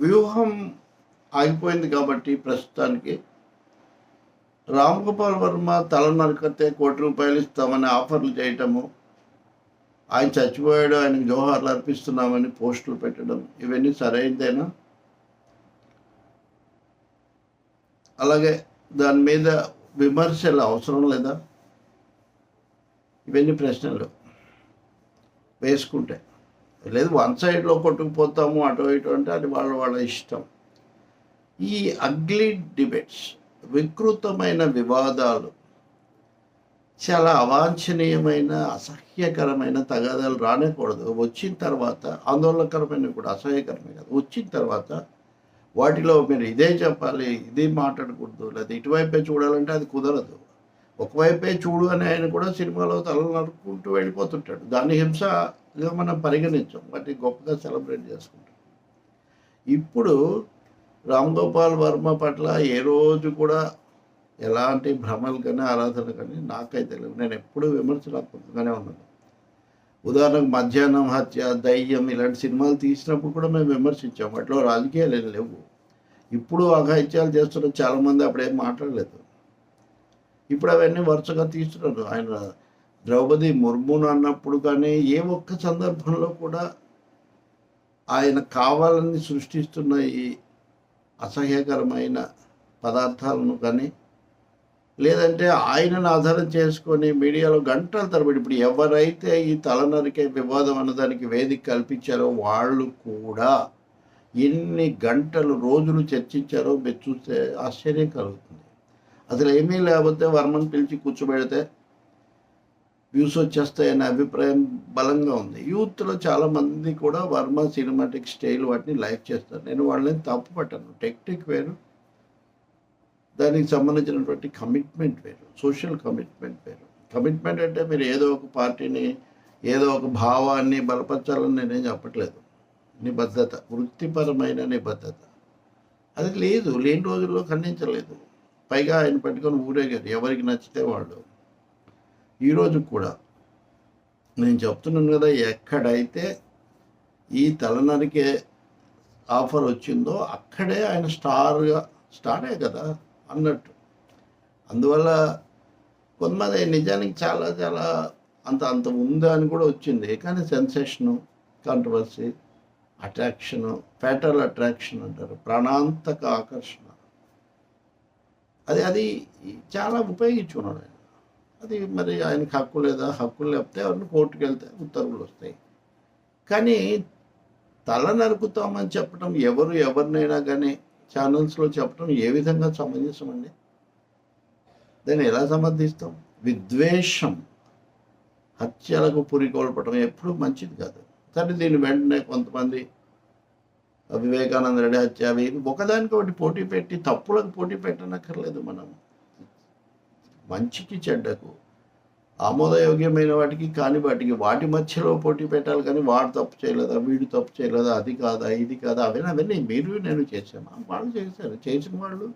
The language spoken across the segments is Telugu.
వ్యూహం ఆగిపోయింది కాబట్టి ప్రస్తుతానికి రామ్ గోపాల్ వర్మ తల నరికితే కోటి రూపాయలు ఇస్తామని ఆఫర్లు చేయటము ఆయన చచ్చిపోయాడు ఆయనకు జోహార్లు అర్పిస్తున్నామని పోస్టులు పెట్టడం ఇవన్నీ సరైనదేనా? అలాగే దాని మీద విమర్శలు అవసరం లేదా? ఇవన్నీ ప్రశ్నలు వేసుకుంటే. లేదు వన్ సైడ్లో కొట్టుకుపోతాము అటు ఇటు అంటే అది వాళ్ళ వాళ్ళ ఇష్టం. ఈ అగ్లీ డిబేట్స్ వికృతమైన వివాదాలు చాలా అవాంఛనీయమైన అసహ్యకరమైన తగాదాలు రానేకూడదు. వచ్చిన తర్వాత ఆందోళనకరమైన కూడా అసహ్యకరమే కాదు. వచ్చిన తర్వాత వాటిలో మీరు ఇదే చెప్పాలి ఇది మాట్లాడకూడదు లేదా ఇటువైపే చూడాలంటే అది కుదరదు. ఒకవైపే చూడు అని ఆయన కూడా సినిమాలో తల నరుక్కుంటూ వెళ్ళిపోతుంటాడు. దాన్ని హింసగా మనం పరిగణించాం. వాటిని గొప్పగా సెలబ్రేట్ చేసుకుంటాం. ఇప్పుడు రామ్ గోపాల్ వర్మ పట్ల ఏ రోజు కూడా ఎలాంటి భ్రమలు కానీ ఆరాధన కానీ నాకైతే లేవు. నేను ఎప్పుడూ విమర్శనాత్మకంగానే ఉన్నాను ఉదాహరణకు మధ్యాహ్నం హత్య దయ్యం ఇలాంటి సినిమాలు తీసినప్పుడు కూడా మేము విమర్శించాం. వాటిలో రాజకీయాలు ఏం లేవు. ఇప్పుడు అఘాయిత్యాలు చేస్తున్న చాలామంది అప్పుడేం మాట్లాడలేదు. ఇప్పుడు అవన్నీ వరుసగా తీస్తున్నారు. ఆయన ద్రౌపది ముర్మును అన్నప్పుడు కానీ ఏ ఒక్క సందర్భంలో కూడా ఆయన కావాలని సృష్టిస్తున్న ఈ అసహ్యకరమైన పదార్థాలను కానీ లేదంటే ఆయనను ఆధారం చేసుకొని మీడియాలో గంటల తరబడి ఇప్పుడు ఎవరైతే ఈ తలనరికే వివాదం అన్నదానికి వేదిక కల్పించారో వాళ్ళు కూడా ఎన్ని గంటలు రోజులు చర్చించారో మీరు చూస్తే ఆశ్చర్యం కలుగుతుంది. అసలు ఏమీ లేకపోతే వర్మను పిలిచి కూర్చోబెడితే వ్యూస్ వచ్చేస్తాయనే అభిప్రాయం బలంగా ఉంది. యూత్లో చాలామంది కూడా వర్మ సినిమాటిక్ స్టైల్ వాటిని లైక్ చేస్తారు. నేను వాళ్ళని తప్పు పట్టాను. టెక్నిక్ వేరు. దానికి సంబంధించినటువంటి కమిట్మెంట్ వేరు. సోషల్ కమిట్మెంట్ వేరు. కమిట్మెంట్ అంటే మీరు ఏదో ఒక పార్టీని ఏదో ఒక భావాన్ని బలపరచాలని నేనేం చెప్పట్లేదు. నిబద్ధత. వృత్తిపరమైన నిబద్ధత. అది లేదు. లేని రోజుల్లో ఖండించలేదు. పైగా ఆయన పట్టుకొని ఊరేగారు. ఎవరికి నచ్చితే వాళ్ళు. ఈరోజు కూడా నేను చెప్తున్నాను కదా ఎక్కడైతే ఈ తలనరికే ఆఫర్ వచ్చిందో అక్కడే ఆయన స్టార్గా స్టారే కదా అన్నట్టు. అందువల్ల కొంతమంది నిజానికి చాలా చాలా అంత అంత ఉందా అని కూడా వచ్చింది. కానీ sensation controversy attraction fatal attraction అంటారు ప్రాణాంతక ఆకర్షణ. అది అది చాలా ఉపయోగించుకున్నాడు ఆయన. అది మరి ఆయనకి హక్కు లేదా? హక్కులు లేకపోతే ఎవరిని కోర్టుకు వెళ్తే ఉత్తర్వులు వస్తాయి. కానీ తల నరుకుతామని చెప్పడం ఎవరు ఎవరినైనా కానీ ఛానల్స్లో చెప్పడం ఏ విధంగా సమంజసమండి దాన్ని ఎలా సమర్థిస్తాం? విద్వేషం హత్యలకు పురికొల్పడం ఎప్పుడూ మంచిది కాదు. కానీ దీని వెంటనే కొంతమంది వివేకానంద రెడ్డి హత్య అవి ఒకదానికొకటి ఒకదానికి ఒకటి పోటీ పెట్టి తప్పులకు పోటీ పెట్టనక్కర్లేదు మనం మంచికి చెడ్డకు ఆమోదయోగ్యమైన వాటికి కాని వాటికి వాటి మధ్యలో పోటీ పెట్టాలి కానీ వాడు తప్పు చేయలేదా వీడు తప్పు చేయలేదా అది కాదా ఇది కాదా అవన్నీ అవన్నీ మీరు నేను చేశాను. వాళ్ళు చేశారు. చేసిన వాళ్ళు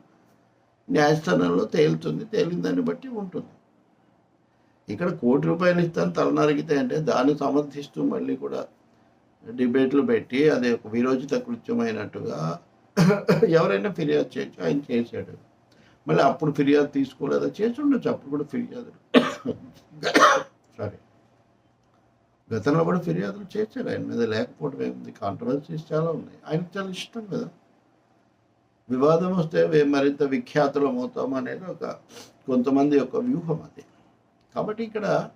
న్యాయస్థానంలో తేలుతుంది తేలిన దాన్ని బట్టి ఉంటుంది. ఇక్కడ కోటి రూపాయలు ఇస్తాను తలనరిగితే అంటే దాన్ని సమర్థిస్తూ మళ్ళీ కూడా డిబేట్లు పెట్టి అది ఒక విరోచిత కృత్యమైనట్టుగా ఎవరైనా ఫిర్యాదు చేయొచ్చు ఆయన చేశాడు. మళ్ళీ అప్పుడు ఫిర్యాదు తీసుకోలేదా? చేసి ఉండొచ్చు. అప్పుడు కూడా ఫిర్యాదులు సారీ. గతంలో కూడా ఫిర్యాదులు చేశాడు ఆయన మీద లేకపోవడం ఏముంది? కాంట్రవర్సీస్ చాలా ఉన్నాయి. ఆయనకు చాలా ఇష్టం కదా. వివాదం వస్తే మరింత విఖ్యాతులం అవుతాం అనేది ఒక కొంతమంది యొక్క వ్యూహం అది. కాబట్టి ఇక్కడ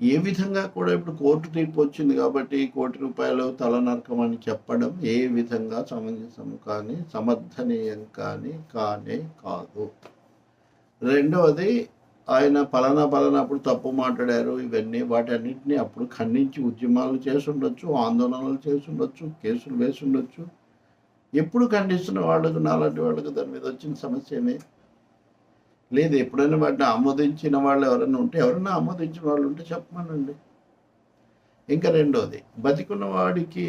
ఏ విధంగా కూడా ఇప్పుడు కోర్టు తీర్పు వచ్చింది కాబట్టి కోటి రూపాయలు తలనరకం అని చెప్పడం ఏ విధంగా సమంజసం కానీ సమర్థనీయం కానీ కానే కాదు. రెండవది ఆయన పలానా పలానా అప్పుడు తప్పు మాట్లాడారు ఇవన్నీ వాటన్నిటిని అప్పుడు ఖండించి ఉద్యమాలు చేసుండొచ్చు ఆందోళనలు చేసుండొచ్చు కేసులు వేసుండొచ్చు. ఎప్పుడు ఖండిస్తున్న వాళ్ళకు నాలాంటి వాళ్ళకు దాని మీద వచ్చిన సమస్య ఏమే లేదు ఎప్పుడైనా వాటిని ఆమోదించిన వాళ్ళు ఎవరైనా ఉంటే ఎవరైనా ఆమోదించిన వాళ్ళు ఉంటే చెప్పమనండి. ఇంకా రెండోది బతికున్న వాడికి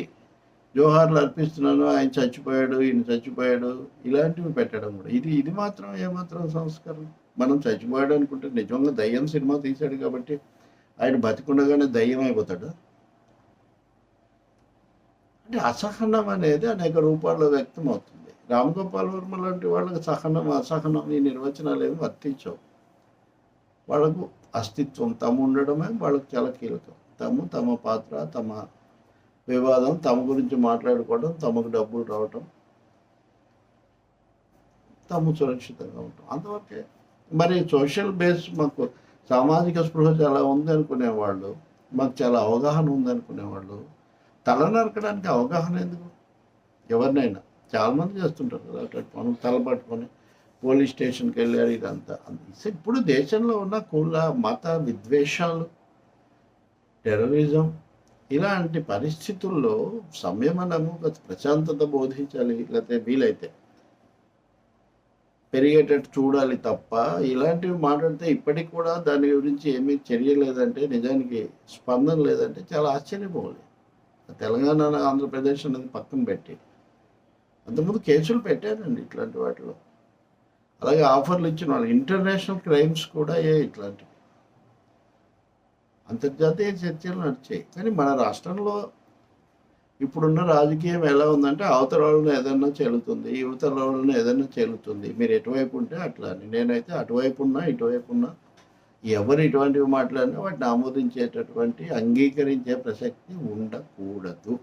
జోహార్లు అర్పిస్తున్నాను ఆయన చచ్చిపోయాడు ఈయన చచ్చిపోయాడు ఇలాంటివి పెట్టడం కూడా. ఇది ఇది మాత్రం ఏమాత్రం సంస్కారం మనం చచ్చిపోయాడు అనుకుంటే నిజంగా దయ్యం సినిమా తీశాడు కాబట్టి ఆయన బతికుండగానే దయ్యం అయిపోతాడు. అంటే అసహనం అనేది అనేక రూపాల్లో వ్యక్తం అవుతుంది రామగోపాల్ వర్మ లాంటి వాళ్ళకి సహనం అసహనం ఈ నిర్వచనాలు ఏమి వర్తించవు. వాళ్ళకు అస్తిత్వం తమ ఉండడమే వాళ్ళకి చాలా కీలకం తమ తమ పాత్ర తమ వివాదం తమ గురించి మాట్లాడుకోవడం తమకు డబ్బులు రావటం తాము సురక్షితంగా ఉంటాం అంతవరకే మరి సోషల్ బేస్ మాకు సామాజిక స్పృహ చాలా ఉంది అనుకునేవాళ్ళు మాకు చాలా అవగాహన ఉంది అనుకునేవాళ్ళు. తల నరకడానికి అవగాహన ఎందుకు? ఎవరినైనా. చాలామంది చేస్తుంటారు కదా అట్లాంటి పనులు తలపట్టుకొని పోలీస్ స్టేషన్కి వెళ్ళారు ఇదంతా. ఇప్పుడు దేశంలో ఉన్న కుల మత విద్వేషాలు టెర్రరిజం ఇలాంటి పరిస్థితుల్లో సంయమనము ప్రశాంతత బోధించాలి లేకపోతే వీలైతే పెరిగేటట్టు చూడాలి తప్ప ఇలాంటివి మాట్లాడితే ఇప్పటికి కూడా దాని గురించి ఏమీ చర్య లేదంటే నిజానికి స్పందన లేదంటే చాలా ఆశ్చర్యపోవాలి. తెలంగాణ ఆంధ్రప్రదేశ్ అనేది పక్కన పెట్టి అంతకుముందు కేసులు పెట్టానండి ఇట్లాంటి వాటిలో. అలాగే ఆఫర్లు ఇచ్చిన వాళ్ళు ఇంటర్నేషనల్ క్రైమ్స్ కూడా ఏ ఇట్లాంటివి. అంతర్జాతీయ చర్చలు నడిచాయి. కానీ మన రాష్ట్రంలో ఇప్పుడున్న రాజకీయం ఎలా ఉందంటే అవతల వాళ్ళని ఏదైనా చెల్లుతుంది యువతల వాళ్ళని ఏదైనా చెల్లుతుంది మీరు ఎటువైపు ఉంటే అట్లా నేనైతే అటువైపు ఉన్నా ఇటువైపు ఉన్నా ఎవరు ఇటువంటివి మాట్లాడినా వాటిని ఆమోదించేటటువంటి అంగీకరించే ప్రసక్తి ఉండకూడదు.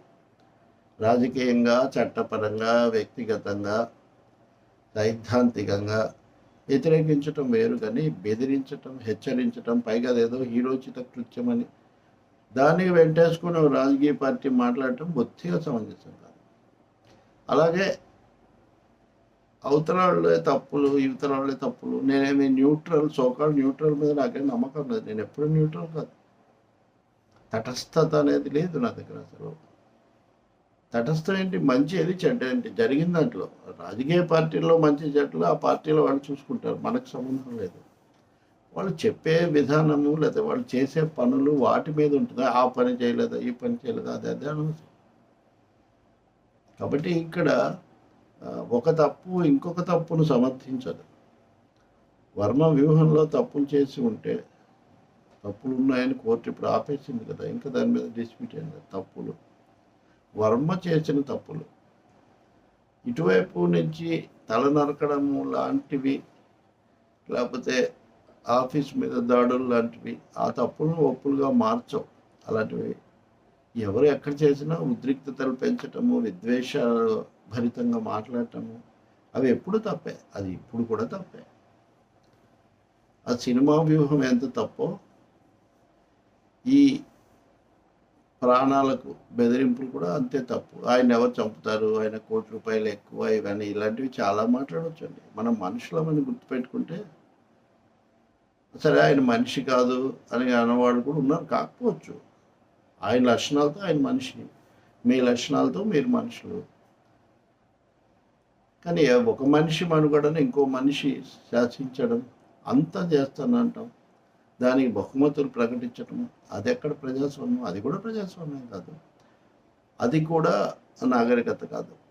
రాజకీయంగా చట్టపరంగా వ్యక్తిగతంగా సైద్ధాంతికంగా వ్యతిరేకించటం వేరు కానీ బెదిరించటం హెచ్చరించటం పైగా అదేదో హీరోచిత కృత్యమని దానికి వెంటేసుకుని రాజకీయ పార్టీ మాట్లాడటం బొత్తిగా సమంజసం కాదు. అలాగే అవతల వాళ్ళే తప్పులు యువతల వాళ్ళే తప్పులు నేనేమి న్యూట్రల్ సోకాల్ న్యూట్రల్ మీద నాకేం నమ్మకం లేదు. నేను ఎప్పుడు న్యూట్రల్ కాదు. తటస్థత అనేది లేదు నా దగ్గర అసలు. తటస్థం ఏంటి మంచి ఏది చెడ్డ ఏంటి జరిగిన దాంట్లో. రాజకీయ పార్టీల్లో మంచి చెడ్డలు ఆ పార్టీలో వాళ్ళు చూసుకుంటారు. మనకు సంబంధం లేదు. వాళ్ళు చెప్పే విధానము లేదా వాళ్ళు చేసే పనులు వాటి మీద ఉంటుందా? ఆ పని చేయలేదా? ఈ పని చేయలేదా? అది అదే అనవసరం కాబట్టి ఇక్కడ ఒక తప్పు ఇంకొక తప్పును సమర్థించదు. వర్మ వ్యూహంలో తప్పులు చేసి ఉంటే తప్పులు ఉన్నాయని కోర్టు ఇప్పుడు ఆపేసింది కదా. ఇంకా దాని మీద డిస్ప్యూట్ అయింది తప్పులు. వర్మ చేసిన తప్పులు. ఇటువైపు నుంచి తల నరకడము లాంటివి లేకపోతే ఆఫీస్ మీద దాడులు లాంటివి ఆ తప్పులను ఒప్పులుగా మార్చవు. అలాంటివి ఎవరు ఎక్కడ చేసినా ఉద్రిక్తతలు పెంచటము విద్వేషాలు భరితంగా మాట్లాడటము అవి ఎప్పుడు తప్పే. అది ఇప్పుడు కూడా తప్పే. ఆ సినిమా వ్యూహం ఎంత తప్పో ఈ ప్రాణాలకు బెదిరింపులు కూడా అంతే తప్పు. ఆయన ఎవరు చంపుతారు? ఆయన కోటి రూపాయలు ఎక్కువ ఇవన్నీ ఇలాంటివి చాలా మాట్లాడవచ్చండి మనం మనుషులమని గుర్తుపెట్టుకుంటే సరే ఆయన మనిషి కాదు అని అన్నవాడు కూడా ఉన్నారు. కాకపోవచ్చు. ఆయన లక్షణాలతో ఆయన మనిషి. మీ లక్షణాలతో మీరు మనుషులు. కానీ ఒక మనిషి మనుగడని ఇంకో మనిషి శాసించడం అంతా చేస్తానంటాం. దానికి బహుమతులు ప్రకటించటం అది ఎక్కడ ప్రజాస్వామ్యం? అది కూడా ప్రజాస్వామ్యం కాదు. అది కూడా నాగరికత కాదు.